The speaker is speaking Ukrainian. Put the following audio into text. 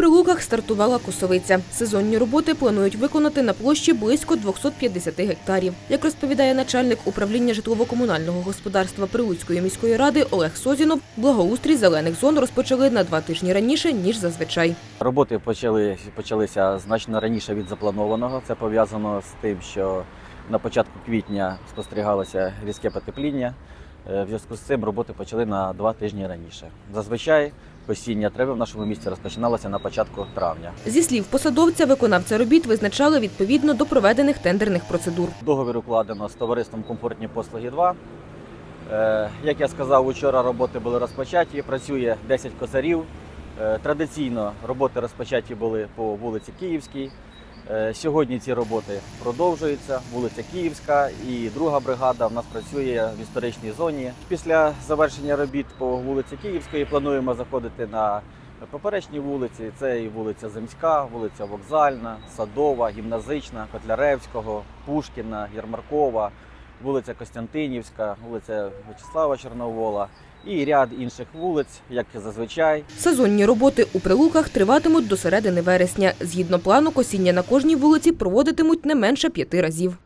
Прилуках стартувала косовиця. Сезонні роботи планують виконати на площі близько 250 гектарів. Як розповідає начальник управління житлово-комунального господарства Прилуцької міської ради Олег Созінов, благоустрій зелених зон розпочали на два тижні раніше ніж зазвичай. Роботи почали, почалися значно раніше від запланованого. Це пов'язано з тим, що на початку квітня спостерігалося різке потепління. Е, В зв'язку з цим роботи почали на два тижні раніше. Зазвичай косіння треба в нашому місті розпочиналося на початку травня. Зі слів посадовця, виконавця робіт визначали відповідно до проведених тендерних процедур. Договір укладено з товариством Комфортні послуги 2. Е, Як я сказав, учора роботи були розпочаті. Працює 10 косарів. Е, Традиційно роботи розпочаті були по вулиці Київській. Е, Сьогодні ці роботи продовжуються. Вулиця Київська і друга бригада в нас працює в історичній зоні. Після завершення робіт по вулиці Київської плануємо заходити на поперечні вулиці. Це і вулиця Земська, вулиця Вокзальна, Садова, Гімназична, Котляревського, Пушкіна, Ярмаркова, вулиця Костянтинівська, вулиця Вячеслава Чорновола і ряд інших вулиць, як і зазвичай. Сезонні роботи у Прилуках триватимуть до середини вересня. Згідно плану, косіння на кожній вулиці проводитимуть не менше п'яти разів.